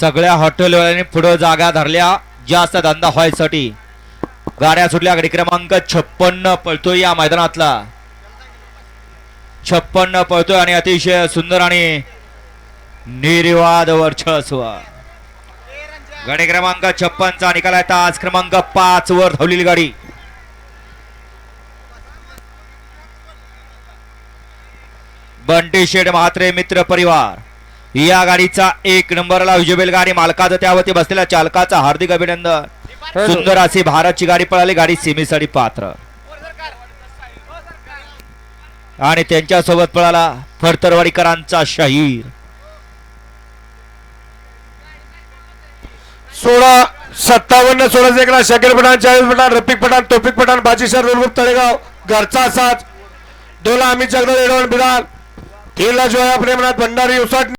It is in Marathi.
सगळ्या हॉटेलवाल्यांनी पुढं जागा धरल्या. जास्त धंदा व्हायसाठी. गाड्या सुटल्या गाडी क्रमांक छप्पन्न पळतोय या मैदानातला. छप्पन्न पळतोय आणि अतिशय सुंदर आणि निर्वाद वर्चस्व. गाडी क्रमांक छप्पनचा निकाल आहे. तास क्रमांक पाच वर धावलेली गाडी. बंटी शेड म्हात्रे मित्र परिवार. या गाडीचा एक नंबरला विजयबेल गाडी. मालकाचं त्यावरती बसलेल्या चालकाचा हार्दिक अभिनंदन. सुंदर अशी भारतची गाडी पळाली गाडी सेमीसाठी पात्र. आणि त्यांच्यासोबत पळाला फडतरवाडीकरांचा शाहीर. सोळा सत्तावन्न सोळा एकला शकीर पठाण चाळीस पठाण रफिक पठाण तोफिक पठाण बाजीसर रुलगुप तळेगाव घरचा साथ डोला अमित जगदळ एडवण बिरार तीनला जोया प्रेमनाथ भंडारी उसाट